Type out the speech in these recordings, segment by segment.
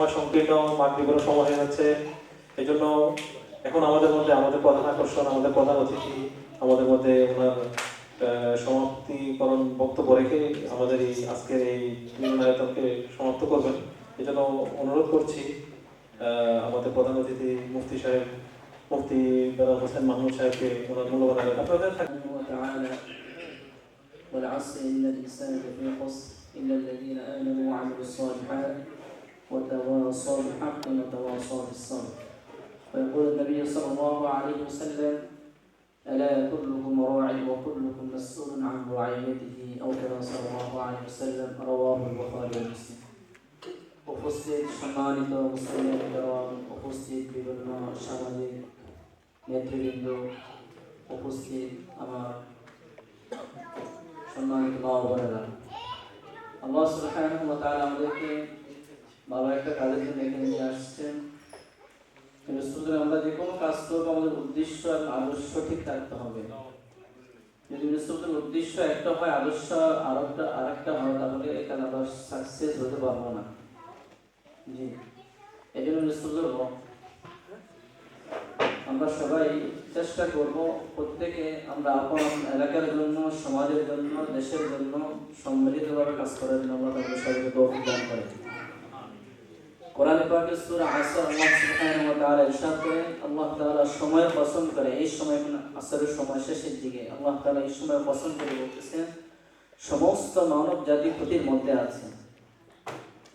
সময় সংকীর্ণ মাতৃগুলো সময় হয়ে যাচ্ছে এই জন্য এখন আমাদের মধ্যে আমাদের প্রধান আকর্ষণ আমাদের প্রধান অতিথি আমাদের মধ্যে ওনার আহ, সমাপ্তিকরণ বক্তব্য রেখে আমাদের এই আজকের এই মিলনায়তনকে সমাপ্ত করবেন এই জন্য অনুরোধ করছি আহ, আমাদের প্রধান অতিথি মুফতি সাহেব মুফতি বেলাল হোসেন মাহমুদ সাহেবকে ওনার মূল্যবান আলোচনা আপনাদের থাকবে سبحانه وتعالى والعصر إن الإنسان لفي خسر إلا الذين آمنوا وعملوا الصالحات وتواصوا بالحق وتواصوا بالصبر ويقول النبي صلى الله عليه وسلم ألا كلكم راع وكلكم مسؤول عن رعيته أو كما صلى الله عليه وسلم رواه البخاري ومسلم উপস্থিত সম্মানিত মুসলিম উপস্থিত বিভিন্ন সামাজিক নেতৃবৃন্দ উপস্থিত আমার সম্মানিত মা ও বোনেরা আল্লাহ সুবহানাহু ওয়া তাআলা আমাদেরকে ভালো একটা কাজের জন্য এখানে নিয়ে আসছেন। সুতরাং আমরা যে কোনো কাজ করব, আমাদের উদ্দেশ্য এবং আদর্শ ঠিক থাকতে হবে। যদি উদ্দেশ্য একটা হয়, আদর্শ আরেকটা আরেকটা হয়, তাহলে এখানে আমরা সাকসেস হতে পারব না। জি। এই জন্য আমরা সবাই চেষ্টা করব প্রত্যেকে আমরা আপন এলাকার জন্য, সমাজের জন্য, দেশের জন্য সম্মিলিতভাবে কাজ করার জন্য আমরা তাদের সবাইকে দান করে কোরআন পাকের সূরা আসর আল্লাহ সুবহানাহু ওয়া তাআলা ইরশাদ করেন, আল্লাহ তাআলা সময় পছন্দ করে, এই সময় মানে আসরের সময় শেষের দিকে আল্লাহ তাআলা এই সময় পছন্দ করে বলতেছেন, সমস্ত মানব জাতি ক্ষতির মধ্যে আছে।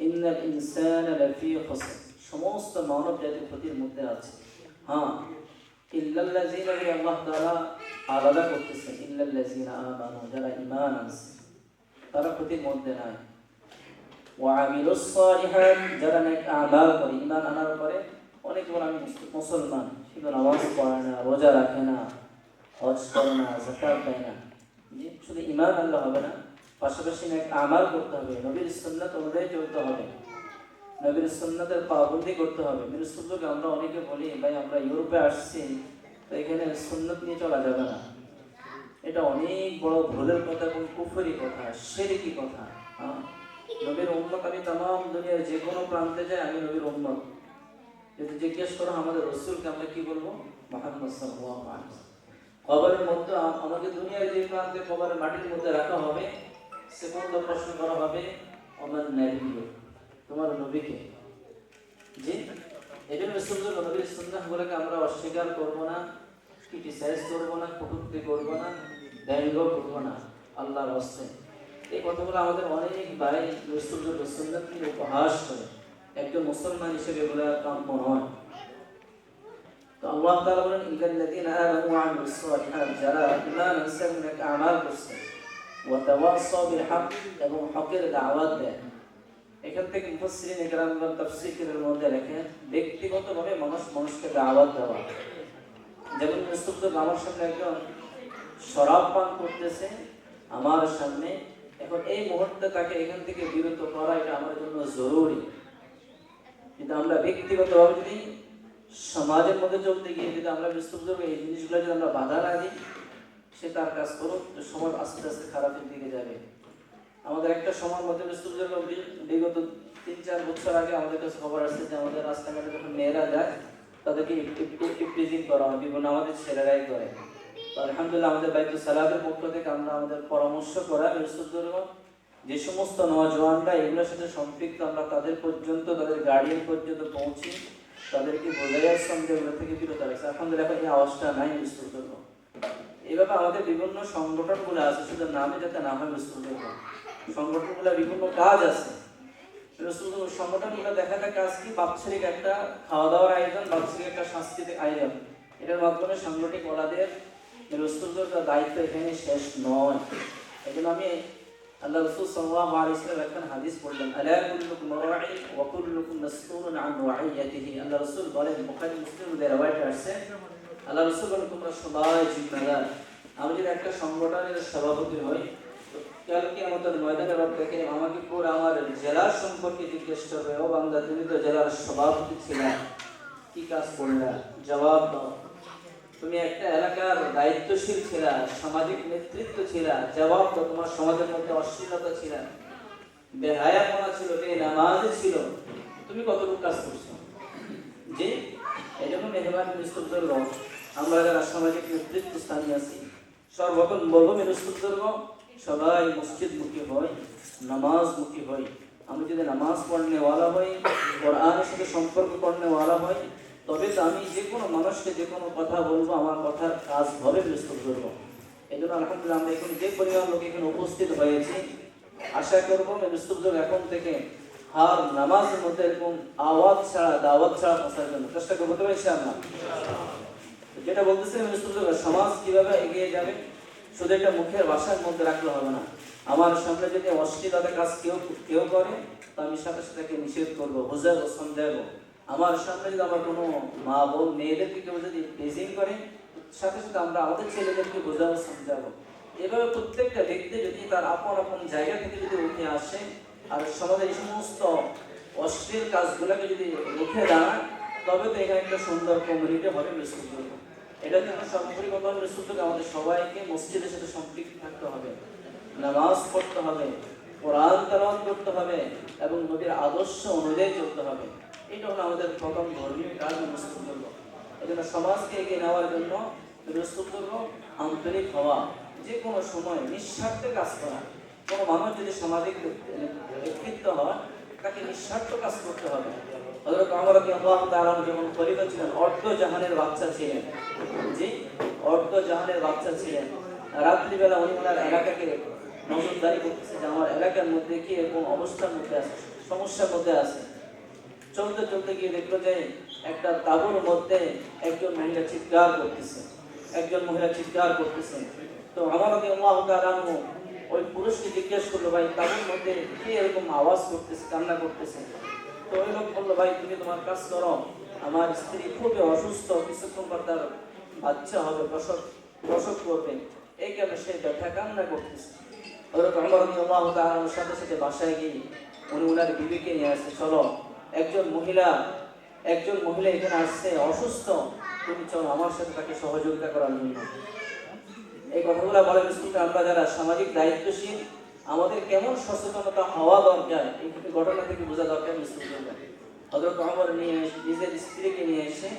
ইন্নাল ইনসানা লাফি সমস্ত মানব জাতি ক্ষতির মধ্যে আছে। হ্যাঁ ইল্লাল্লাযিনা আল্লাহ তাআলা আলাদা করতেছেন, ইল্লাল্লাযিনা আমানু, যারা ঈমান আনছে, তারা ক্ষতির মধ্যে নাই। ওয়ামিলুস সালিহাত, যারা নেক আমাল করে, ঈমান আনার পরে অনেক আমি মুসলমান। শুধু নামাজ পড়ে না, রোজা রাখে না, হজ করে না, যাকাত দেয় না। জি শুধু ঈমান আনলে হবে না, পাশাপাশি নেক আমাল করতে হবে। নবীর সুন্নাত অনুযায়ী চলতে হবে। নবীর সুন্নাতের পাবন্দি করতে হবে। বিরুদ্ধকে আমরা অনেকে বলি, ভাই, আমরা ইউরোপে আসছি, তো এখানে সুন্নত নিয়ে চলা যাবে না। এটা অনেক বড় ভুলের কথা এবং কুফরি কথা, সেরেকি কথা। হ্যাঁ? নবীর উন্মত আমি তাম দুনিয়ার যে কোনো প্রান্তে যাই, আমি নবীর উন্মত যদি জিজ্ঞেস করো আমাদের রসুলকে, আমরা কি বলব? মোহাম্মদ কবরের মধ্যে আম- আমাকে দুনিয়ার যে প্রান্তে কবরের মাটির মধ্যে রাখা হবে, সে পর্যন্ত প্রশ্ন করা হবে আমার নবী তোমার নবীকে। জি? এই জন্য সুন্দর নবীর সুন্নাহগুলোকে আমরা অস্বীকার করব না ক্রিটিসাইজ করব না, কটূক্তি করব না, ব্যঙ্গ করব না, আল্লাহর হস্তে। এই কথাগুলো আমাদের অনেক ভাই রসুল সুন্নাতকে উপহাস করে। একজন মুসলমান হিসেবে এগুলো কাম্য নয়। তো আল্লাহ বলেন যারা ঈমান করছে। এবং হকের দাওয়াত দেয়। এখান থেকে মুফাসসিরিন তাফসীরের মধ্যে লেখেন ব্যক্তিগতভাবে মানুষ মানুষকে দাওয়াত দেওয়া। যেমন মুস্তফা আমার সামনে একজন শরাব পান করতেছে, আমার সামনে এখন এই মুহূর্তে তাকে এখান থেকে বিরত করা এটা আমার জন্য জরুরি। কিন্তু আমরা ব্যক্তিগতভাবে যদি সমাজের মধ্যে চলতে গিয়ে যদি আমরা বিস্তৃত এই জিনিসগুলো যদি আমরা বাধা না দিই, সে তার কাজ করুক সমাজ আস্তে আস্তে খারাপের দিকে যাবে। আমাদের একটা সময় মধ্যে বিস্তৃত বিগত তিন চার বছর আগে আমাদের কাছে খবর আসছে যে আমাদের রাস্তাঘাটে যখন মেয়েরা যায়, তাদেরকে করা হয় বিভিন্ন আমাদের ছেলেরাই করে। আলহামদুলিল্লাহ আমাদের বাইতুল সালাদের পক্ষ থেকে আমরা আমাদের পরামর্শ করা যে সমস্ত নজওয়ানরা এগুলোর সাথে সম্পৃক্ত, আমরা তাদের পর্যন্ত, তাদের গার্ডিয়ান পর্যন্ত পৌঁছি, তাদেরকে বোঝাই আসলাম যে ওগুলো থেকে বিরত রাখছে আলহামদুলিল্লাহ, এখন এই আওয়াজটা নাই বিস্তৃত এইভাবে আমাদের বিভিন্ন সংগঠনগুলো আছে, শুধু নামে যাতে না হয় বিস্তৃত সংগঠনগুলো বিভিন্ন কাজ আছে। সংগঠনগুলো দেখা যায় কাজ কি বাৎসরিক একটা খাওয়া দাওয়ার আয়োজন, বাৎসরিক একটা সাংস্কৃতিক আয়োজন। এটার মাধ্যমে সাংগঠনিক ওলাদের রসুলের দায়িত্ব এখানে শেষ নয়। এই জন্য আমি আল্লাহ রসুল আলাইহি ওয়াসাল্লাম একখান হাদিস পড়লেন, আলা কুল্লুকুম রাঈ ওয়া কুল্লুকুম মাসউলুন আন রাঈয়াতিহি আল্লাহ রসুল বলেন, বুখারী মুসলিমের রওয়ায়াতে আছে আল্লাহ রসুল বলেন, তোমরা সবাই জিম্মাদার। আমি যদি একটা সংগঠনের সভাপতি হই, তো কালকে আমাদের ময়দানে রব দেখে আমাকে পুরো আমার জেলার সম্পর্কে জিজ্ঞেস করবে, ও বাংলা তুমি তো জেলার সভাপতি ছিলা, কি কাজ করলা? জবাব দাও। তুমি একটা এলাকার দায়িত্বশীল ছিলা, সামাজিক নেতৃত্ব ছিলা, জবাব দাও, তোমার সমাজের মধ্যে অশ্লীলতা ছিল বেহায়াপনা ছিল বে নামাজ ছিল। তুমি কতটুকু কাজ করছ? যে জন্য মেহমান মিনিস্টুদ্দর্গ আমরা যারা সামাজিক নেতৃত্ব স্থানে আছি, সর্বপ্রথম বলব মিনিস্টুদ্দর্গ সবাই মসজিদমুখী হয়, নামাজমুখী হয়। আমি যদি নামাজ পড়নেওয়ালা হই, কোরআনের সাথে সম্পর্ক করনেওয়ালা হই তবে তো আমি যে কোনো মানুষকে যে কোনো কথা বলব, আমার কথার কাজ হবে মিনিস্টুদ্দর্গ এই জন্য আলহামদুলিল্লাহ আমরা এখানে যে পরিমাণ লোক এখানে উপস্থিত হয়েছি, আশা করব মিনিস্টুদ্দর্গ এখন থেকে হার, নামাজের মধ্যে এরকম আওয়াজ ছাড়া, দাওয়াত ছাড়া পৌঁছার জন্য চেষ্টা করব তো ইনশাআল্লাহ। যেটা বলতেছি মিনিস্টুদ্দর্গ সমাজ কীভাবে এগিয়ে যাবে, শুধু একটা মুখের বাসার মধ্যে রাখলে হবে না। আমার সামনে যদি অশ্লীলতা কাজ কেউ কেউ করে, তো আমি সাথে সাথে নিষেধ করব বুঝাবো সমঝাবো আমার সামনে যদি আমার কোনো মা বোন মেয়েদেরকে কেউ যদি প্রেজিং করে, সাথে সাথে আমরা আমাদের ছেলেদেরকে বোঝাবো সমঝাবো এভাবে প্রত্যেকটা ব্যক্তি যদি তার আপন আপন জায়গা থেকে যদি উঠে আসে, আর সমাজের এই সমস্ত অশ্লীল কাজগুলোকে যদি রুখে দাঁড়ায়, তবে তো এখানে একটা সুন্দর কমিউনিটি হবে মিসুদ্দুর্গ এটা জন্য সর্বোপরি কথা হলো মিসুদ্দুর্গ আমাদের সবাইকে মসজিদের সাথে সম্পৃক্ত থাকতে হবে। নামাজ পড়তে হবে, কোরআন করতে হবে, এবং নবীর আদর্শ অনুযায়ী চলতে হবে। এটা হলো আমাদের প্রথম ধর্মীয় কাজ মিসুদ্দুর্গ এই জন্য সমাজকে এগিয়ে নেওয়ার জন্য মিসুদ্দুর্গ আন্তরিক হওয়া। যে কোনো সময় নিঃস্বার্থে কাজ করা। কোনো মানুষ যদি সামাজিক ব্যক্তিত্ব হয়, তাকে নিঃস্বার্থ কাজ করতে হবে। হযরত ওমর রাদিয়াল্লাহু তাআলা যখন খলিফা ছিলেন, অর্ধ জাহানের বাচ্চা ছিলেন। জি, অর্ধ জাহানের বাচ্চা ছিলেন। রাত্রিবেলা উনি ওনার এলাকাকে নজরদারি করতেছে যে আমার এলাকার মধ্যে কি এরকম অবস্থার মধ্যে আছে, সমস্যার মধ্যে আছে। চলতে চলতে গিয়ে দেখল যে একটা তাবুর মধ্যে একজন মহিলা চিৎকার করতেছে, একজন মহিলা চিৎকার করতেছে। তো আমার আল্লাহ ওই পুরুষকে জিজ্ঞেস করল, ভাই তাদের মধ্যে কে এরকম আওয়াজ করতেছে, কান্না করতেছে? তো ওই লোক বলল, ভাই, তুমি তোমার কাজ করো, আমার স্ত্রী খুবই অসুস্থ, কিছুক্ষণ পর তার বাচ্চা হবে, প্রসব প্রসব করবে। এই কারণে সে ব্যথা, কান্না করতেছে? হযরত ওমর রাদিয়াল্লাহু তাআলার সাথে সাথে বাসায় গিয়ে উনি উনার বিবিকে নিয়ে আসছে, চলো একজন মহিলা একজন মহিলা এখানে আসছে, অসুস্থ, তুমি চলো আমার সাথে তাকে সহযোগিতা করার জন্য। এই কথাগুলো বলে বিস্তুত আমরা যারা সামাজিক দায়িত্বশীল, আমাদের কেমন সচেতনতা হওয়া দরকার, এই ঘটনা থেকে বোঝা দরকার বিস্তুত হজরত আমর নিয়ে নিজের স্ত্রীকে নিয়ে এসে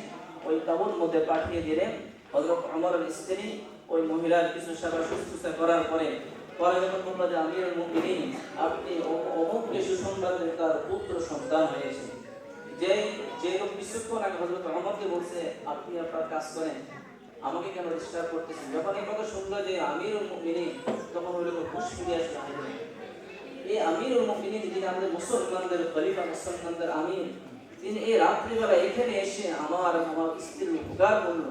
ওই তাবুর মধ্যে পাঠিয়ে দিলেন। হজরত আমরের স্ত্রী ওই মহিলার কিছু সেবা শুশ্রূষা করার পরে পরে যখন বলল যে আমির মুমিনিন, আপনি অ- অমুককে সুসংবাদ তার পুত্র সন্তান হয়েছে। যে যে লোক আগে হজরত আমরকে বলছে, আপনি আপনার কাজ করেন, আমাকে কেন ডিস্টার্ব করতেছেন? যখন এই কথা শুনলো যে আমিরুল মুমিনিন, তখন ওই লোক হুশ ফিরে আসলো এই আমিরুল মুমিনিন, যিনি আমাদের মুসলমানদের খলিফা, মুসলমানদের আমির, তিনি এই রাত্রিবেলা এখানে এসে আমার আমার স্ত্রীর উপকার করল।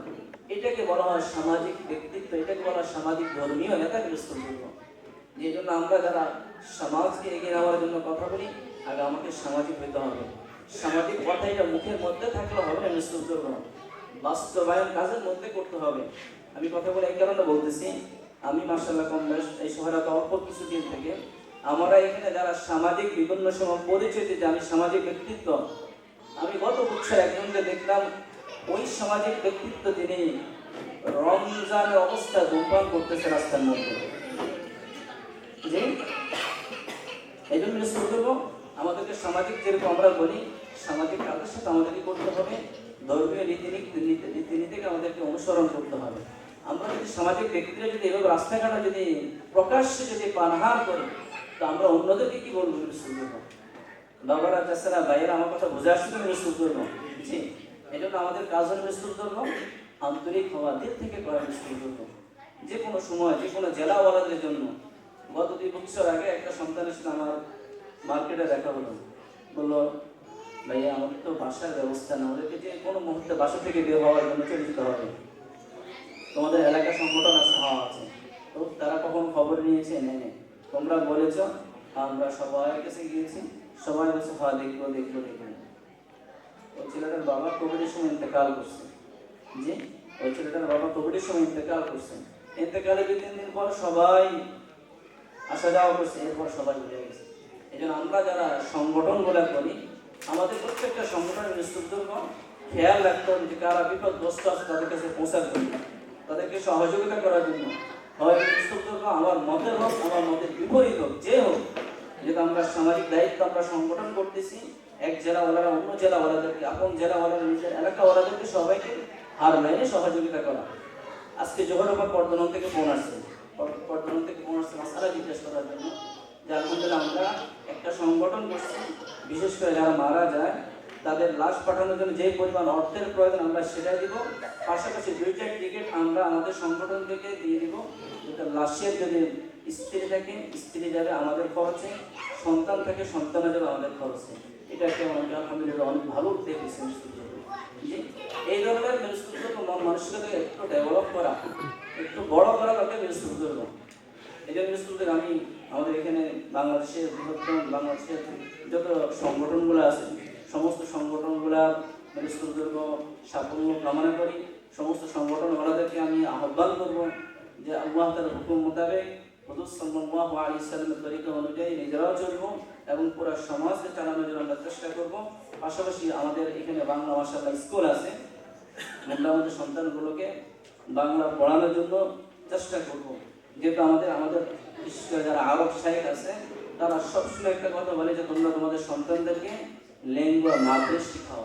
এটাকে বলা হয় সামাজিক ব্যক্তিত্ব, এটাকে বলা সামাজিক ধর্মীয় নেতা গুরুত্বপূর্ণ যে জন্য আমরা যারা সমাজকে এগিয়ে নেওয়ার জন্য কথা বলি আগে আমাকে সামাজিক হইতে হবে। সামাজিক কথা এটা মুখের মধ্যে থাকলে হবে না নিশ্চিত বাস্তবায়ন কাজের মধ্যে করতে হবে। আমি কথা বলে এই কারণে বলতেছি, আমি মার্শাল্লাহ কম বেশ এই শহরে তো অল্প কিছুদিন থেকে। আমরা এখানে যারা সামাজিক বিভিন্ন সময় পরিচয় দিতে আমি সামাজিক ব্যক্তিত্ব, আমি গত বছর একজনকে দেখলাম, ওই সামাজিক ব্যক্তিত্ব তিনি রমজানের অবস্থা ধূমপান করতেছে রাস্তার মধ্যে। এই জন্য করব আমাদেরকে সামাজিক যেরকম আমরা বলি, সামাজিক কাজের সাথে আমাদেরকে করতে হবে। ধর্মীয় রীতিনীতি নীতি- রীতিনীতিকে আমাদেরকে অনুসরণ করতে হবে। আমরা যদি সামাজিক ব্যক্তিরা যদি এভাবে রাস্তাঘাটে যদি প্রকাশ্যে যদি পানহার করি, তো আমরা অন্যদেরকে কি বলব করব বাবারা, চাষারা, ভাইয়েরা, আমার কথা বুঝে আসছে মিস্তুর ধর্ম জি এই জন্য আমাদের কাজ হল ধর্ম আন্তরিক হওয়া দিক থেকে করা মিস্তুর ধর্ম যে কোনো সময় যে কোনো জেলাওয়ালাদের জন্য গত দুই বছর আগে একটা সন্তানের সাথে আমার মার্কেটে দেখা হলো। বলল, ভাইয়া, আমাদের তো বাসার ব্যবস্থা না, আমাদেরকে যে কোনো মুহূর্তে বাসা থেকে বের হওয়ার জন্য চলে যেতে হবে। তোমাদের এলাকা সংগঠন আছে হওয়া আছে। তো তারা কখন খবর নিয়েছে? নেই তোমরা বলেছ, আমরা সবার কাছে গিয়েছি, সবাই বলছে হ্যাঁ দেখব দেখব দেখব। ওই ছেলেটার বাবা কোভিডের সময় ইন্তেকাল করছে। জি? ওই ছেলেটার বাবা কোভিডের সময় ইন্তেকাল করছে। ইন্তেকালে দুই, তিন দিন পর সবাই আসা যাওয়া করছে এরপর সবাই ভুলে গেছে। এই জন্য আমরা যারা সংগঠন বলে করি, আমাদের প্রত্যেকটা সংগঠনের নেতৃত্ব খেয়াল রাখতে হবে যে কারা বিপদগ্রস্ত আছে, তাদের কাছে পৌঁছার জন্য, তাদেরকে সহযোগিতা করার জন্য। হয় নেতৃত্ব আমার মতের হোক, আমার মতের বিপরীত হোক, যে হোক, যেহেতু আমরা সামাজিক দায়িত্ব আমরা সংগঠন করতেছি, এক জেলাওয়ালারা অন্য জেলাওয়ালাদেরকে, আপন জেলাওয়ালারা নিজের এলাকাওয়ালাদেরকে সবাইকে হার লাইনে সহযোগিতা করা। আজকে জোহর বা পর্দনন থেকে ফোন আসছে। পর- থেকে আসছে মাসালা জিজ্ঞেস করার জন্য যে আলহামদুলিল্লাহ আমরা একটা সংগঠন করছি, বিশেষ করে যারা মারা যায়, তাদের লাশ পাঠানোর জন্য যে পরিমাণ অর্থের প্রয়োজন আমরা সেটা দিব। পাশাপাশি দুইটা টিকিট আমরা আমাদের সংগঠন থেকে দিয়ে দিব যেটা লাশের যদি স্ত্রী থাকে, স্ত্রী যাবে আমাদের খরচে, সন্তান থাকে সন্তানে যাবে আমাদের খরচে। এটা একটা আমাদের আলহামদুলিল্লাহ অনেক ভালো উদ্যোগ এই ধরনের মন মানসিকতাকে একটু ডেভেলপ করা। একটু বড় করা দরকার মিনিস্ট্রিগুলো এই জন্য মিনিস্ট্রিদের আমি আমাদের এখানে বাংলাদেশের বৃহত্তম বাংলাদেশের যত সংগঠনগুলো আছে, সমস্ত সংগঠনগুলা মিনিস্ট্রিদের সাফল্য কামনা করি। সমস্ত সংগঠনগুলোদেরকে আমি আহ্বান করব যে আল্লাহ তার হুকুম মোতাবেক হুজুর সাল্লাল্লাহু আলাইহি সাল্লামের তরিকা অনুযায়ী নিজেরাও চলবো এবং পুরো সমাজকে চালানোর জন্য আমরা চেষ্টা করব। পাশাপাশি আমাদের এখানে বাংলা ভাষার স্কুল আছে। আমরা আমাদের সন্তানগুলোকে বাংলা পড়ানোর জন্য চেষ্টা করব। যেহেতু আমাদের আমাদের যারা আরব সাহেব আছে, তারা সবসময় একটা কথা বলে যে, তোমরা তোমাদের সন্তানদেরকে ল্যাঙ্গুয়া মাদ্রাস শিখাও।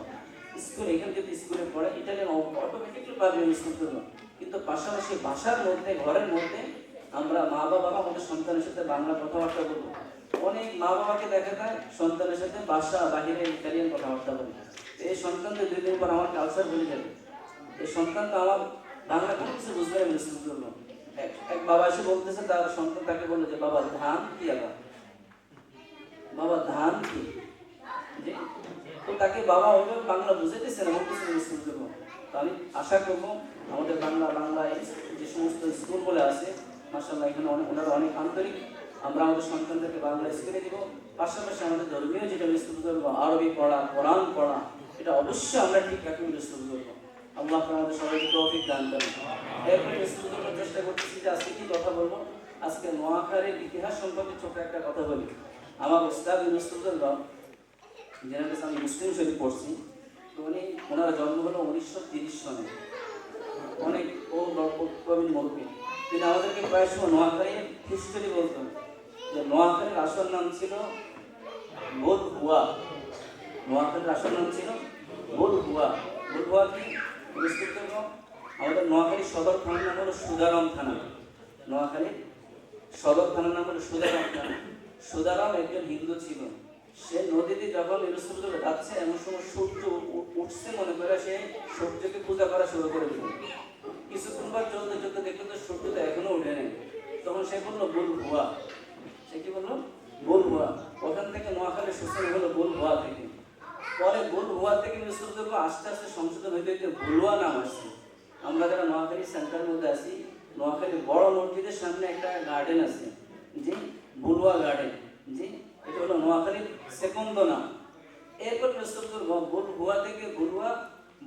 স্কুল, এখানে যদি স্কুলে পড়ে ইটালিয়ান অটোমেটিকলি পারবে স্কুল জন্য। কিন্তু পাশাপাশি ভাষার মধ্যে, ঘরের মধ্যে, আমরা মা বাবা আমাদের সন্তানের সাথে বাংলা কথাবার্তা বলব। অনেক মা বাবাকে দেখা যায় সন্তানের সাথে ভাষা, বাহিরে ইটালিয়ান কথাবার্তা বলে। এই সন্তানদের দুই দিন পর আমার কালচার ভুলে যাবে। এই সন্তান তো আমার বাংলা কোনো কিছু বুঝবে না। জন্য এক বাবা এসে বলতেছে, তার সন্তান তাকে বলল যে, বাবা, ধান কি আবার বাবা, ধান কি? তাকে বাবা ওইভাবে বাংলা বুঝাইতেছে না, বলতেছে মিনিস্টার জন্য আমি আশা করব, আমাদের বাংলা বাংলা যে সমস্ত স্কুলগুলো আছে মাসাল্লাহ এখানে অনেক, ওনারা অনেক আন্তরিক। আমরা আমাদের সন্তানদেরকে বাংলা স্কুলে দিব। পাশাপাশি আমাদের ধর্মীয় যেটা স্কুল করব আরবি পড়া, কোরআন পড়া, এটা অবশ্যই আমরা ঠিক রাখি স্কুল করব আল্লাহ আমাদের সবাইকে তৌফিক দান করেন। এরপরে করার চেষ্টা করতেছি যে আজকে কি কথা বলব? আজকে নোয়াখালীর ইতিহাস সম্পর্কে ছোট একটা কথা বলি। আমার উস্তাদ ইউনুসুদ্দুল্লাহ যেনার কাছে আমি মুসলিম শরীফ পড়ছি, তো উনি, ওনার জন্ম হলো উনিশশো তিরিশ সনে। অনেক ও প্রবীণ মুরব্বী। তিনি আমাদেরকে প্রায় সময় নোয়াখালীর হিস্টোরি বলতেন। যে নোয়াখালীর আসল নাম ছিল বোধ হুয়া নোয়াখালীর আসল নাম ছিল বোধ হুয়া বোধ হুয়া কি? আমাদের নোয়াখালী সদর থানার নাম হলো সুদারাম থানা। নোয়াখালীর সদর থানার নাম হলো সুদারাম থানা। সুদারাম একজন হিন্দু ছিল। সে নদীতে যখন ইরুস্তুল যাচ্ছে, এমন সময় সূর্য উঠছে মনে করে সে সূর্যকে পূজা করা শুরু করে দিল। কিছুক্ষণ পর চলতে চলতে দেখল তো সূর্য তো এখনও উঠে নেই। তখন সে বলল, বুল ভুয়া। সে কি বলল? বুল ভুয়া। ওখান থেকে নোয়াখালী সূচনা হলো বুল ভুয়া থেকে। পরে বুল ভুয়া থেকে ইরুস্তুল আস্তে আস্তে সংশোধন হইতে হইতে ভুলুয়া নাম আসছে। আমরা যারা নোয়াখালী সেন্টারের মধ্যে আছি, নোয়াখালী বড় মসজিদের সামনে একটা গার্ডেন আছে জি বুলুয়া গার্ডেন জি এটা হলো নোয়াখালীর সেকন্দ নাম। এরপর মেস্তরদুর্গ বুলুয়া থেকে বুলুয়া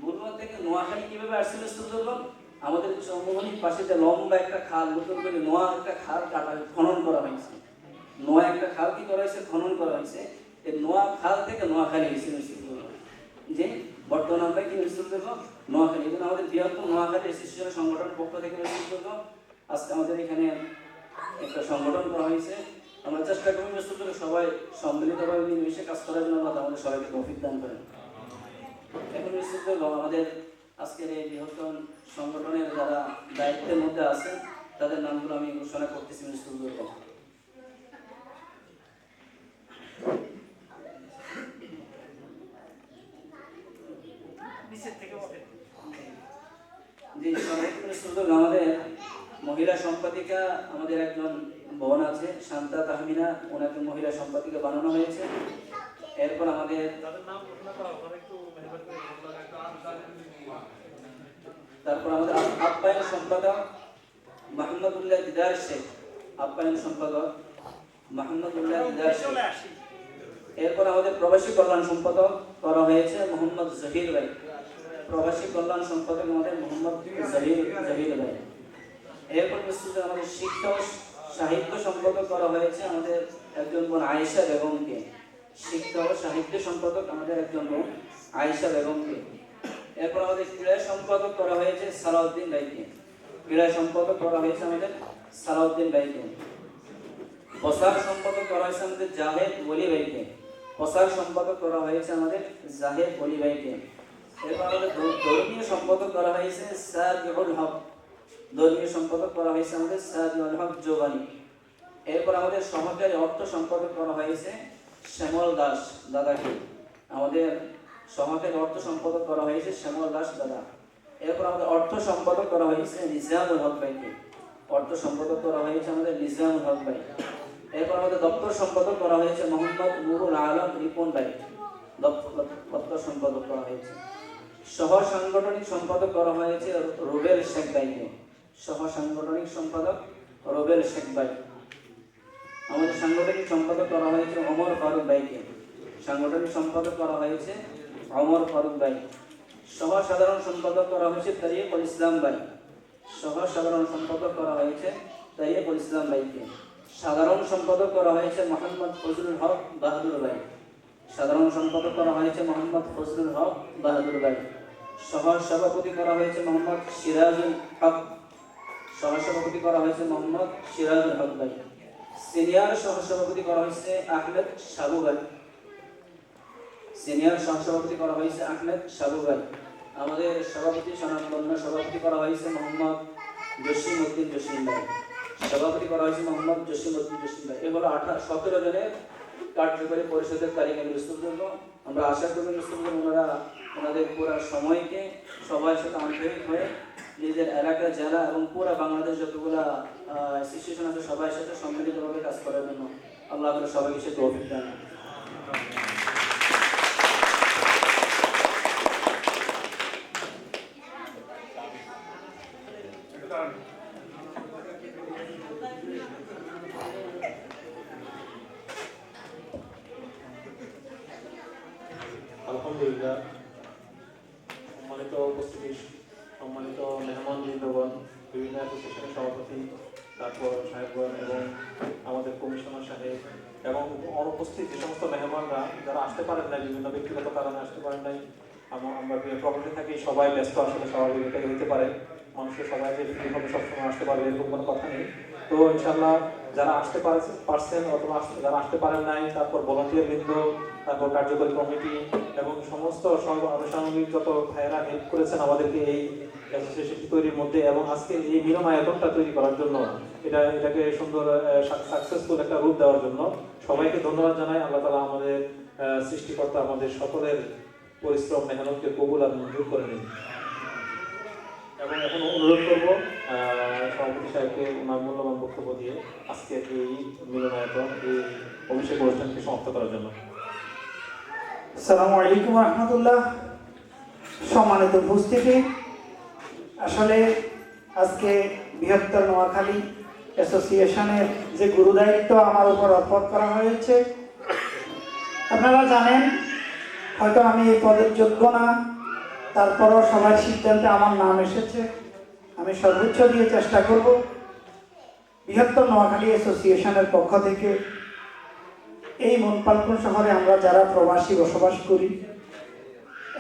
বুলুয়া থেকে নোয়াখালী কীভাবে আসছে মেস্তরদুর্গ আমাদের চৌমোহনীর পাশে যে লম্বা একটা খাল, নতুন করে নোয়া একটা খাল কাটা, খনন করা হয়েছে। নোয়া একটা খাল কি করা হয়েছে? খনন করা হয়েছে। এই নোয়া খাল থেকে নোয়াখালী মেস্তরদুর্গ যে বর্তমানে আমরা কি মিছিল করব? নোয়াখালী। এবং আমাদের বৃহত্তম নোয়াখালী এসোসিয়েশন সংগঠনের পক্ষ থেকে মিছিল করব। আজকে আমাদের এখানে একটা সংগঠন করা হয়েছে। আমরা চেষ্টা করব মিছিল করে সবাই সম্মিলিতভাবে মিলেমিশে কাজ করার জন্য আল্লাহ আমাদের সবাইকে তৌফিক দান করেন। এখন মিছিল করব আমাদের আজকের এই বৃহত্তম সংগঠনের যারা দায়িত্বের মধ্যে আছেন, তাদের নামগুলো আমি ঘোষণা করতেছি মিছিল করব। জি আমাদের মহিলা সম্পাদিকা আমাদের একজন বোন আছে, শান্তা তাহমিনা, ওনাকে মহিলা সম্পাদিকা বানানো হয়েছে। এরপর আমাদের তারপর আমাদের আপ- আপ্যায়ন সম্পাদক মাহমুদুল্লাহ দিদার শেখ। আপ্যায়ন সম্পাদক মাহমুদুল্লাহ দিদার শেখ। এরপর আমাদের প্রবাসী কল্যাণ সম্পাদক করা হয়েছে মোহাম্মদ জহির ভাই। প্রবাসী কল্যাণ সম্পাদক আমাদের মোহাম্মদ জহির ভাই এরপর বিস্তৃত আমাদের শিক্ষা সাহিত্য সম্পাদক করা হয়েছে আমাদের একজন বোন আয়েশা বেগমকে। শিক্ষা ও সাহিত্য সম্পাদক আমাদের একজন বোন আয়েশা বেগমকে। এরপর আমাদের ক্রীড়া সম্পাদক করা হয়েছে সালাউদ্দিন ভাইকে। ক্রীড়া সম্পাদক করা হয়েছে আমাদের সালাউদ্দিন ভাইকে। প্রসার সম্পাদক করা হয়েছে আমাদের জাভেদ ওলি ভাইকে। প্রচার সম্পাদক করা হয়েছে আমাদের জাহেদ অলি ভাইকে। ধর্মীয় করা হয়েছে ধর্মীয় করা হয়েছে আমাদের এরপর আমাদের অর্থ করা হয়েছে শ্যামল দাস দাদাকে। আমাদের সহকারী অর্থ সম্পাদক করা হয়েছে শ্যামল দাস দাদা। এরপর আমাদের অর্থ সম্পাদক করা হয়েছে নিজামুল হক ভাইকে। অর্থ সম্পাদক করা হয়েছে আমাদের নিজামুল হক ভাই। এরপর আমাদের দপ্তর সম্পাদক করা হয়েছে মোহাম্মদ নুরুল আলম রিপন ভাই। দপ্তর সম্পাদক করা হয়েছে। সহ সাংগঠনিক সম্পাদক করা হয়েছে রোবেল শেখ ভাইকে সহ সাংগঠনিক সম্পাদক রোবেল শেখ ভাই আমাদের সাংগঠনিক সম্পাদক করা হয়েছে অমর ফারুক ভাইকে সাংগঠনিক সম্পাদক করা হয়েছে অমর ফারুক ভাই সহ সাধারণ সম্পাদক করা হয়েছে তারিকুল ইসলাম ভাই। সহ সাধারণ সম্পাদক করা হয়েছে তারিকুল ইসলাম ভাইকে। সাধারণ সম্পাদক করা হয়েছে মোহাম্মদ ফজলুল হক বাহাদুর ভাই। সাধারণ সম্পাদক করা হয়েছে মোহাম্মদ ফজলুল হক বাহাদুর ভাই। সহ সভাপতি করা হয়েছে মোহাম্মদ সিরাজুল হক। সহ সভাপতি করা হয়েছে মোহাম্মদ সিরাজুল হক ভাই। সিনিয়র সহ সভাপতি করা হয়েছে আহমেদ সাবু ভাই। সিনিয়র সহ সভাপতি করা হয়েছে আহমেদ সাবু ভাই। আমাদের সভাপতি স্বনামধন্য সভাপতি করা হয়েছে মোহাম্মদ জসিম উদ্দিন জসিম ভাই। সভাপতি করা হয়েছে মোহাম্মদ জসিম উদ্দিন জসিম ভাই। এগুলো আঠারো সতেরো জনের কার্যকরী পরিষদের নিরস্তুত জন্য আমরা আশা করি করব ওনারা ওনাদের পুরা সময়কে সবার সাথে আন্তরিক হয়ে নিজের এলাকা, জেলা এবং পুরা বাংলাদেশ যতগুলো অ্যাসোসিয়েশন আছে সবার সাথে সম্মিলিতভাবে কাজ করার জন্য আল্লাহ সবাইকে সে তৌফিক দান আলহামদুলিল্লাহ সম্মানিত উপস্থিতি সম্মানিত মেহমান বৃন্দগণ বিভিন্ন অ্যাসোসিয়েশনের সভাপতি তারপর সাহেবগণ এবং আমাদের কমিশনার সাহেব এবং অনুপস্থিত যে সমস্ত মেহমানরা যারা আসতে পারেন নাই বিভিন্ন ব্যক্তিগত কারণে আসতে পারেন নাই আম- আমরা প্রবলেমে থাকি সবাই ব্যস্ত আসলে স্বাভাবিক এটাই হতে পারে। মানুষের সবাই যে ফ্রিভাবে সবসময় আসতে পারবে এরকম কোনো কথা নেই। তো ইনশাল্লাহ যারা আসতে পারছে- পারছেন অথবা যারা আসতে পারেন নাই, তারপর ভলান্টিয়ার বৃন্দ, তারপর কার্যকরী কমিটি এবং সমস্ত আনুষঙ্গিক যত ভাইয়েরা হেল্প করেছেন আমাদেরকে এই অ্যাসোসিয়েশনটি তৈরির মধ্যে এবং আজকে এই মিলনায়তনটা তৈরি করার জন্য, এটা এটাকে সুন্দর সাকসেসফুল একটা রূপ দেওয়ার জন্য সবাইকে ধন্যবাদ জানাই। আল্লাহ তালা আমাদের সৃষ্টিকর্তা আমাদের সকলের পরিশ্রম মেহনতকে কবুল আর মঞ্জুর করে নিন। এবং এখন অনুরোধ করব সভাপতি সাহেবকে ওনার মূল্যবান বক্তব্য দিয়ে আজকে এই মিলনায়তন এই অভিষেক অনুষ্ঠানকে সমাপ্ত করার জন্য। আসসালামু আলাইকুম রহমতুল্লাহ। সম্মানিত উপস্থিতি। আসলে আজকে বৃহত্তর নোয়াখালী অ্যাসোসিয়েশনের যে গুরুদায়িত্ব আমার উপর অর্পণ করা হয়েছে আপনারা জানেন হয়তো আমি এই পদের যোগ্য না, তারপরও সবার সিদ্ধান্তে আমার নাম এসেছে। আমি সর্বোচ্চ দিয়ে চেষ্টা করব। বৃহত্তর নোয়াখালী অ্যাসোসিয়েশনের পক্ষ থেকে এই মনপালপুর শহরে আমরা যারা প্রবাসী বসবাস করি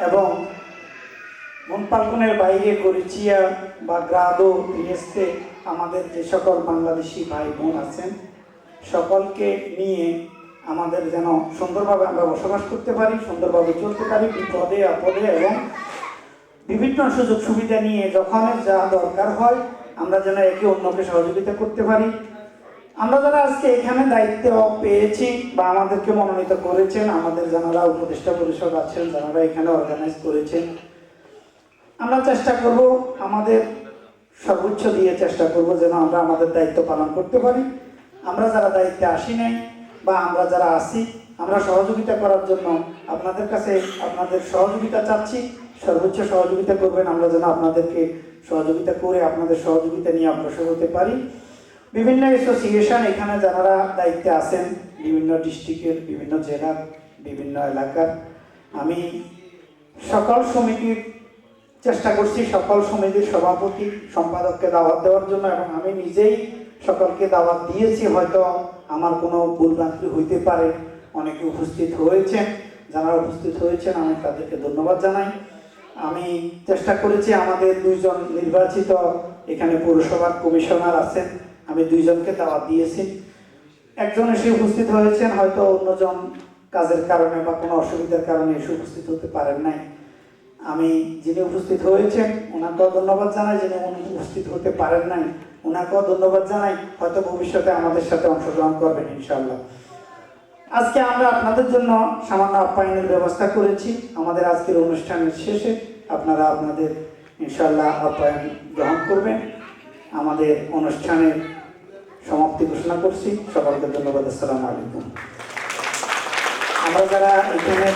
এবং মনপালকুনের বাইরে গরিচিয়া বা গ্রাদো ত্রিয়েস্তে আমাদের যে সকল বাংলাদেশি ভাই বোন আছেন, সকলকে নিয়ে আমাদের যেন সুন্দরভাবে আমরা বসবাস করতে পারি, সুন্দরভাবে চলতে পারি, বিপদে, আপদে এবং বিভিন্ন সুযোগ সুবিধা নিয়ে যখন যা দরকার হয়, আমরা যেন একে অন্যকে সহযোগিতা করতে পারি। আমরা যারা আজকে এখানে দায়িত্ব পেয়েছি বা আমাদেরকে মনোনীত করেছেন, আমাদের যারা উপদেষ্টা পরিষদ আছেন, যারা এখানে অর্গানাইজ করেছেন, আমরা চেষ্টা করব, আমাদের সর্বোচ্চ দিয়ে চেষ্টা করব যেন আমরা আমাদের দায়িত্ব পালন করতে পারি। আমরা যারা দায়িত্বে আসি নাই বা আমরা যারা আসি আমরা সহযোগিতা করার জন্য আপনাদের কাছে আপনাদের সহযোগিতা চাচ্ছি। সর্বোচ্চ সহযোগিতা করবেন, আমরা যেন আপনাদেরকে সহযোগিতা করে আপনাদের সহযোগিতা নিয়ে অগ্রসর হতে পারি। বিভিন্ন অ্যাসোসিয়েশন এখানে যারা দায়িত্বে আছেন, বিভিন্ন ডিস্ট্রিক্টের বিভিন্ন জেলার, বিভিন্ন এলাকার, আমি সকল সমিতির চেষ্টা করছি, সকল সমিতির সভাপতি, সম্পাদককে দাওয়াত দেওয়ার জন্য এবং আমি নিজেই সকলকে দাওয়াত দিয়েছি, হয়তো আমার কোনো ভুলভ্রান্তি হইতে পারে। অনেকে উপস্থিত হয়েছেন। যারা উপস্থিত হয়েছেন, আমি তাদেরকে ধন্যবাদ জানাই। আমি চেষ্টা করেছি আমাদের দুইজন নির্বাচিত এখানে পৌরসভার কমিশনার আছেন। আমি দুইজনকে দাওয়াত দিয়েছি। একজন এসে উপস্থিত হয়েছেন, হয়তো অন্যজন কাজের কারণে বা কোনো অসুবিধার কারণে এসে উপস্থিত হতে পারেন নাই। আমি যিনি উপস্থিত হয়েছেন, ওনাকেও ধন্যবাদ জানাই যিনি উপস্থিত হতে পারেন নাই। ওনাকেও ধন্যবাদ জানাই, হয়তো ভবিষ্যতে আমাদের সাথে অংশগ্রহণ করবেন ইনশাল্লাহ আজকে আমরা আপনাদের জন্য সামান্য আপ্যায়নের ব্যবস্থা করেছি। আমাদের আজকের অনুষ্ঠানের শেষে আপনারা আপনাদের ইনশাল্লাহ আপ্যায়ন গ্রহণ করবেন। আমাদের অনুষ্ঠানের সমাপ্তি ঘোষণা করছি। সকলকে ধন্যবাদ। আসসালামু আলাইকুম। আমরা যারা এখানে